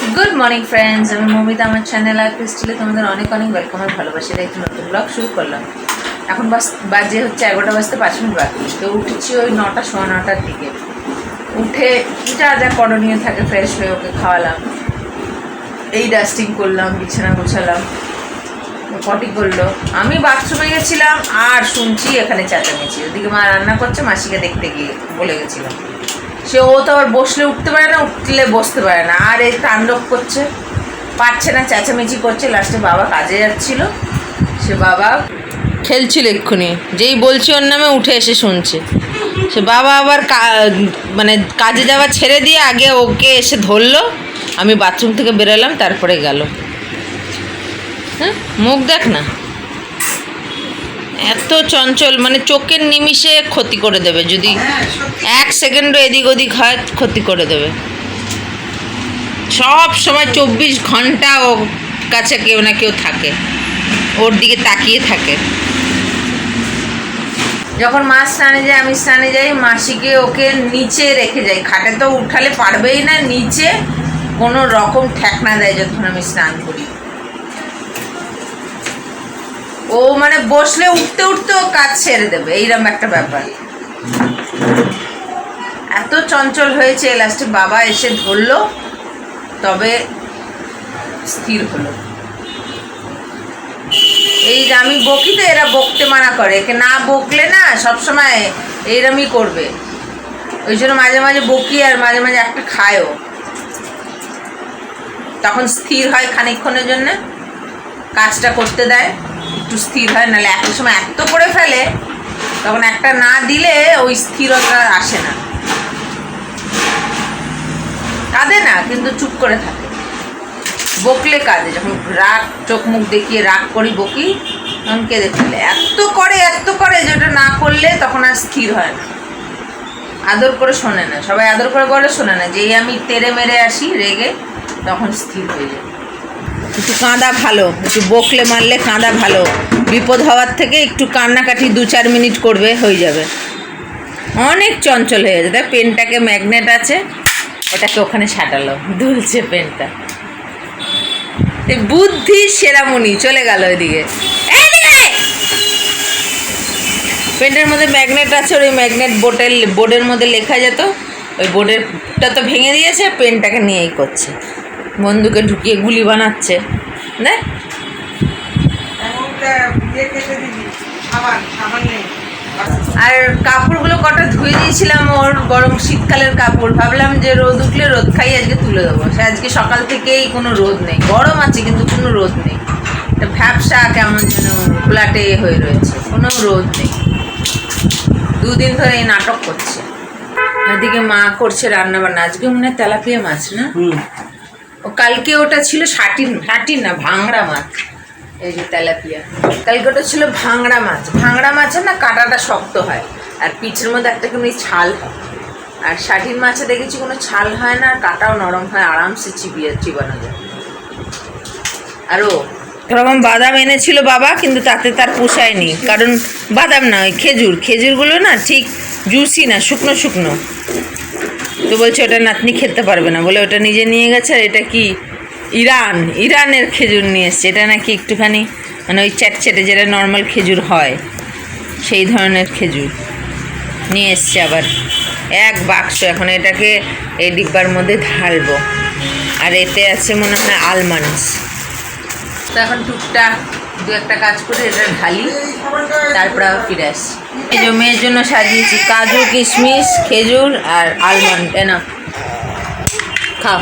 Good morning friends আমি মমিতা, আমার channel আর ক্রিস্টিলে তোমাদের অনেক অনেক ওয়েলকাম আর ভালোবাসি একটি নতুন ব্লগ শুরু করলাম। এখন বাস, বাজে হচ্ছে এগারোটা বাজতে পাঁচ মিনিট বাকি। তো উঠেছি ওই নটা, সোয়া নটার দিকে। উঠে যা যা করণীয় থাকে ফ্রেশ হয়ে ওকে খাওয়ালাম। এই ডাস্টিং করলাম, বিছানা গোছালাম। পটি করল। আমি বাথরুমে গেছিলাম আর শুনছি এখানে চেঁচামেচি। ওদিকে মা রান্না করছে, মাসিকে দেখতে গিয়ে বলে গেছিলাম। সে ও তো আবার বসলে উঠতে পারে না, উঠলে বসতে পারে না। আর এই তাণ্ডব করছে। পারছে না, চেঁচামেচি করছে। লাস্টে বাবা কাজে যাচ্ছিল। সে বাবা খেলছিল এক্ষুনি। যেই বলছি ওর নামে উঠে এসে শুনছে। সে বাবা আবার মানে কাজে যাওয়া ছেড়ে দিয়ে আগে ওকে এসে ধরলো। আমি বাথরুম থেকে বেরোলাম, তারপরে গেল। হ্যাঁ মুখ দেখ না। এত চঞ্চল মানে চোখের নিমিষে ক্ষতি করে দেবে। যদি এক সেকেন্ডও এদিক ওদিক হয়, ক্ষতি করে দেবে। সব সময় চব্বিশ ঘণ্টা ও কাছে কেউ না কেউ থাকে। ওর দিকে তাকিয়ে থাকে। যখন মা স্নানে যায়, আমি স্নানে যাই, মাসিকে ওকে নিচে রেখে যাই। খাটে তো উঠালে পারবেই না, নিচে কোনো রকম ঠেকনা দেয় যখন আমি স্নান করি। ও মানে বসলে উঠতে উঠতে ও কাজ ছেড়ে দেবে এইরকম একটা ব্যাপার। এত চঞ্চল হয়েছে লাস্টে বাবা এসে ধরলো, তবে স্থির হলো। এই আমি বকি তো, এরা বকতে মানা করে, একে না বকলে না সবসময় এইরমই করবে। ওই জন্য মাঝে মাঝে বকি আর মাঝে মাঝে একটা খায়ও। তখন স্থির হয় খানিকক্ষণের জন্য, কাজটা করতে দেয়। একটু স্থির হয়, নাহলে এত সময় এত করে ফেলে, তখন একটা না দিলে ওই স্থিরতা আসে না। কাঁদে না, কিন্তু চুপ করে থাকে। বকলে কাঁদে, যখন রাগ, চোখ মুখ দেখিয়ে রাগ করি বকি, তখন কেঁদে ফেলে। এত করে এত করে যেটা না করলে তখন আর স্থির হয় না। আদর করে শোনে না, সবাই আদর করে করে শোনে না, যেই আমি তেরে মেরে আসি রেগে, তখন স্থির হয়ে যায়। একটু কাঁদা ভালো, একটু বকলে মারলে কাঁদা ভালো। বিপদ হওয়ার থেকে একটু কান্নাকাটি দু চার মিনিট করবে, হয়ে যাবে। অনেক চঞ্চল হয়ে যাবে পেনটাকে ম্যাগনেট আছে, ওটাকে ওখানে সাটালো, দুলছে পেনটা। বুদ্ধি সেরামণি, চলে গেল ওইদিকে পেনটার মধ্যে ম্যাগনেট আছে ওই ম্যাগনেট বোর্ডের বোর্ডের মধ্যে লেখা যেত, ওই বোর্ডেরটা তো ভেঙে দিয়েছে, পেনটাকে নিয়েই করছে। বন্দুকে ঢুকিয়ে গুলি বানাচ্ছে। না আর কাপড়গুলো কটা ধুয়ে দিয়েছিলাম ওর গরম শীতকালের কাপড়। ভাবলাম যে রোদ উঠলে রোদ খাই আজকে তুলে দেবো। সে আজকে সকাল থেকেই কোনো রোদ নেই। গরম আছে কিন্তু কোনো রোদ নেই। ভ্যাবসা কেমন যেন ঘোলাটে হয়ে রয়েছে। কোনো রোদ নেই। দুদিন ধরে এই নাটক করছে। এদিকে মা করছে রান্না বান্না আজকে মনে হয় তেলাপিয়া মাছ না? ও কালকে ওটা ছিল ষাটিন ষাটিন না ভাংড়া মাছ। এই যে তেলাপিয়া। কালকে ওটা ছিল ভাংড়া মাছ। ভাংড়া মাছের না কাঁটাটা শক্ত হয়, আর পিঠের মধ্যে একটা কেমনি ছাল হয়। আর ষাটিন মাছে দেখেছি কোনো ছাল হয় না, আর কাঁটাও নরম হয়, আরামসে চিবিয়ে, চিবানো যায়। আরও এরকম বাদাম এনেছিল বাবা, কিন্তু তাতে তার পোষায়নি। কারণ বাদাম না, ওই খেজুর। খেজুরগুলো না ঠিক জুসি না, শুকনো শুকনো। তো বলছে, ওটা নাতনি খেতে পারবে না। বলে, ওটা নিজে নিয়ে গেছে আর এটা কি ইরান? ইরানের খেজুর নিয়ে এসছে। এটা নাকি একটুখানি মানে ওই চ্যাটচ্যাটে যেটা নর্মাল খেজুর হয়, সেই ধরনের খেজুর নিয়ে এসছে আবার এক বাক্স। এখন এটাকে এই ডিব্বার মধ্যে ঢালবো। আর এতে আছে মনে হয় আলমন্ডস তো এখন টুকটাক দু একটা কাজ করে এটা ঢালি, তারপর আবার ফিরে আসি মেয়ের জন্য সাজিয়েছি। কাজু, কিশমিশ, খেজুর আর আলমন্ড এনা খাও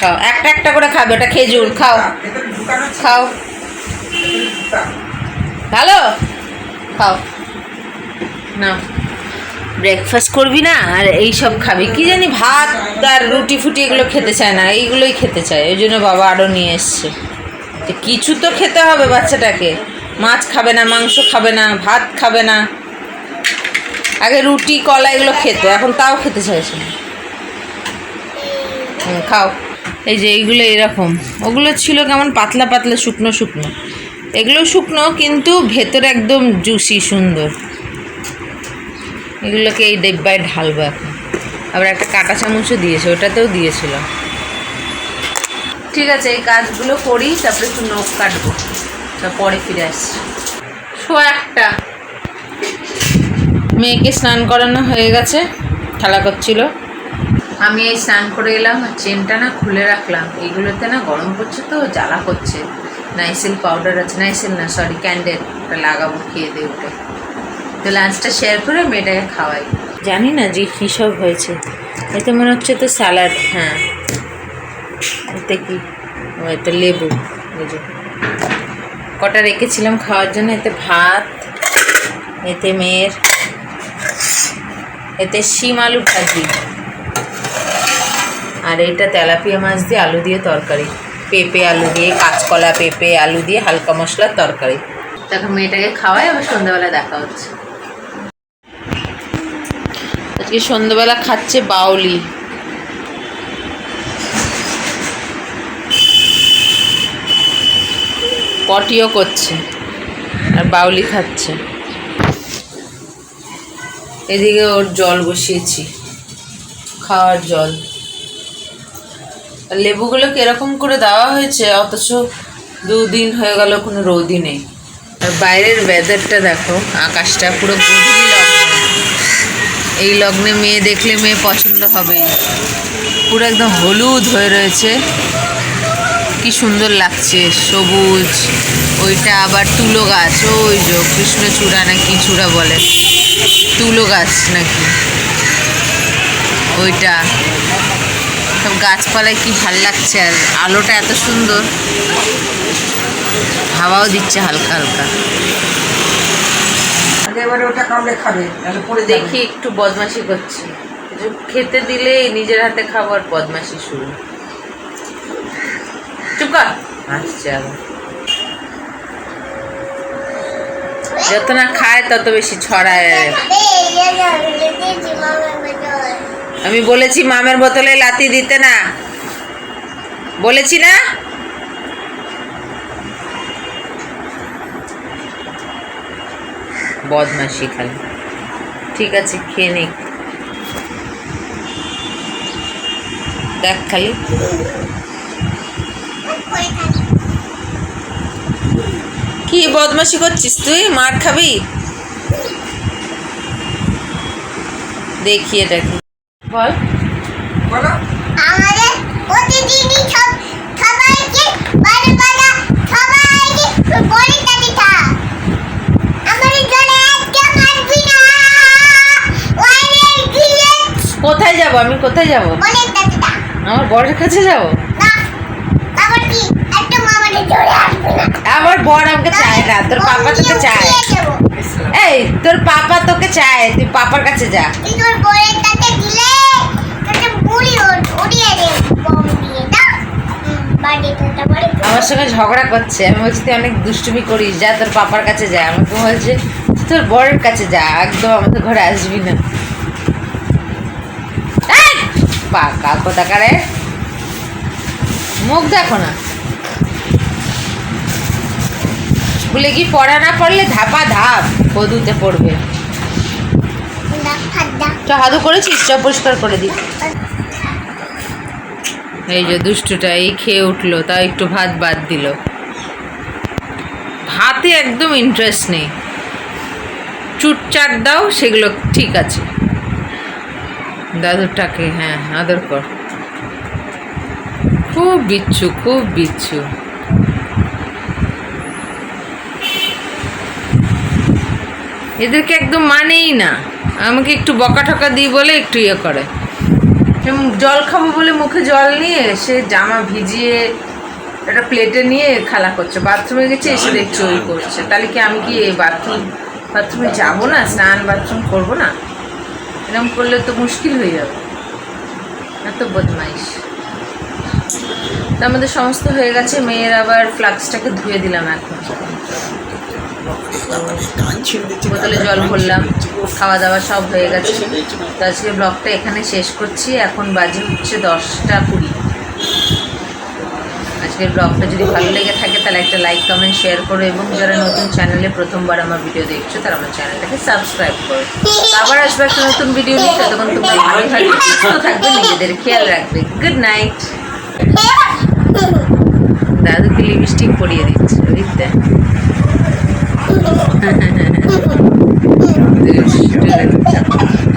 খাও। একটা একটা করে খাবে, ওটা খেজুর, খাও। খাও। ভালো? খাও। না ব্রেকফাস্ট করবি না? আর এই সব খাবি। কি জানি ভাত আর রুটি ফুটি এগুলো খেতে চায় না। এইগুলোই খেতে চায়। ওই জন্য বাবা আরও নিয়ে এসছে। কিছু তো খেতে হবে বাচ্চাটাকে। মাছ খাবে না, মাংস খাবে না, ভাত খাবে না। আগে রুটি, কলা এগুলো খেতো, এখন তাও খেতে চাইছে না। খাও। এই যে এইগুলো এরকম। ওগুলো ছিল কেমন পাতলা পাতলা, শুকনো শুকনো। এগুলো শুকনো, কিন্তু ভেতরে একদম জুসি সুন্দর। এগুলোকে এই ডিব্বায় ঢালবো এখন। আবার একটা কাঁটা চামচও দিয়েছে, ওটাতেও দিয়েছিল। ঠিক আছে, এই কাজগুলো করি, তারপরে একটু নখ কাটবো। পরে ফিরে আসছি। শো একটা। মেয়েকে স্নান করানো হয়ে গেছে, খেলা করছিল। আমি এই স্নান করে এলাম, চেনটা না খুলে রাখলাম। এইগুলোতে না গরম করছে তো, জ্বালা করছে। নাইসিল পাউডার আছে, নাইসিল না সরি ক্যান্ডেল ওটা লাগাবো, খেয়ে দিয়ে উঠে। তো লাঞ্চটা শেয়ার করে মেয়েটাকে খাওয়াই। জানি না যে কী সব হয়েছে। এতে মনে হচ্ছে তো স্যালাড হ্যাঁ। এতে কি? এতে লেবু বুঝো কটা রেখেছিলাম খাওয়ার জন্য, এতে ভাত, এতে মেয়ের। এতে শিম আলু ভাজি। আর এটা তেলাপিয়া মাছ দিয়ে আলু দিয়ে তরকারি। পেঁপে আলু দিয়ে কাঁচকলা পেঁপে আলু দিয়ে হালকা মশলার তরকারি। তখন মেয়েটাকে খাওয়াই আবার সন্ধ্যাবেলা দেখা হচ্ছে। আজকে সন্ধ্যাবেলা খাচ্ছে বাউলি। পটিও করছে আর বাউলি খাচ্ছে। এদিকে ওর জল বসিয়েছি, খাওয়ার জল। আর লেবুগুলো কীরকম করে দেওয়া হয়েছে? অথচ দুদিন হয়ে গেল, কোনো রোদই নেই। আর বাইরের ওয়েদারটা দেখো, আকাশটা পুরো গভীর লগ্ন। এই লগ্নে মেয়ে দেখলে মেয়ে পছন্দ হবে পুরো একদম হলুদ হয়ে রয়েছে। কি সুন্দর লাগছে সবুজ ওইটা আবার তুলো গাছ ওই যে কৃষ্ণচূড়া না কি চূড়া বলে তুলো গাছ নাকি ওইটা সব গাছপালায় কি ভালো লাগছে আর আলোটা এত সুন্দর হাওয়াও দিচ্ছে হালকা হালকা। দেখি একটু বদমাশি করছি খেতে দিলে নিজের হাতে খাবার বদমাশি শুরু। চুপ কর আবার যত না খায় তত বেশি ছড়ায়। আমি বলেছি মামের বোতলে লাতি দিতে না। বলেছি না? বদমাসি খালি। ঠিক আছে খেয়ে নিক। দেখ খালি। কি বদমাসি করছিস তুই? মার খাবি? দেখি। এটা কি বল। আমাদের প্রতিদিনই সব সবাইকে বারে বারে সবাইকে পরীক্ষা দিতে। আমাদের জন্য একটা মারবি না। কোথায় যাব? আমি কোথায় যাব। আমার বরের কাছে যাব না তারপর কি একটা মামাদের জোরে আসবে না আমার বর আমাকে চায় না তোর পাপা তোকে চায়। এই তোর পাপা তোকে চায় তুই পাপার কাছে যা। তোর বরের কাছে দিলে আমার সঙ্গে ঝগড়া করছে আমি বলছি তুই অনেক দুষ্টুমি করিস যা তোর পাপার কাছে যা। আমাকে বলছে তোর বরের কাছে যা একদম আমাদের ঘরে আসবি না! পাকা কোথাকারে মুখ দেখো না। বলে কি পড়া না পড়লে ধাপা ধাপ কদুতে পড়বে। হাদু করেছিস? চা, পরিষ্কার করে দি এই যে দুষ্টুটা, এই খেয়ে উঠল, তাও একটু ভাত বাদ দিল। ভাতে একদম ইন্টারেস্ট নেই। চুটচাট দাও, সেগুলো ঠিক আছে। দাদুরটাকে হ্যাঁ আদর কর। খুব বিচ্ছু খুব বিচ্ছু। এদেরকে একদম মানেই না। আমাকে একটু বকা ঠকা দিই বলে একটু ইয়ে করে। জল খাব বলে মুখে জল নিয়ে সে জামা ভিজিয়ে একটা প্লেটে নিয়ে খেলা করছে। বাথরুমে গেছে, এসে দেখছে ওই করছে। তাহলে কি আমি কি এই বাথরুম, বাথরুমে যাব না? স্নান বাথরুম করব না? এরকম করলে তো মুশকিল হয়ে যাবে। এত বদমাইশ। তা আমাদের সমস্ত হয়ে গেছে। মেয়ের আবার ফ্লাক্সটাকে ধুয়ে দিলাম এখন। বোতলে জল ভরলাম খাওয়া দাওয়া সব হয়ে গেছে। তো আজকে ব্লগটা এখানে শেষ করছি, এখন বাজে হচ্ছে দশটা কুড়ি। আজকের ব্লগটা যদি ভালো লেগে থাকে, তাহলে একটা লাইক কমেন্ট শেয়ার করো এবং যারা নতুন চ্যানেলে প্রথমবার আমার ভিডিও দেখছ, তারা আমার চ্যানেলটাকে সাবস্ক্রাইব করো। আবার আসবে একটা নতুন ভিডিও নিয়ে, ততক্ষণ তোমরা ভালো থাকবে, সুস্থ থাকবে, নিজেদের খেয়াল রাখবে। Good night Yeah. লিপস্টিক পরিয়ে দিচ্ছে বুঝতে Yes, yes.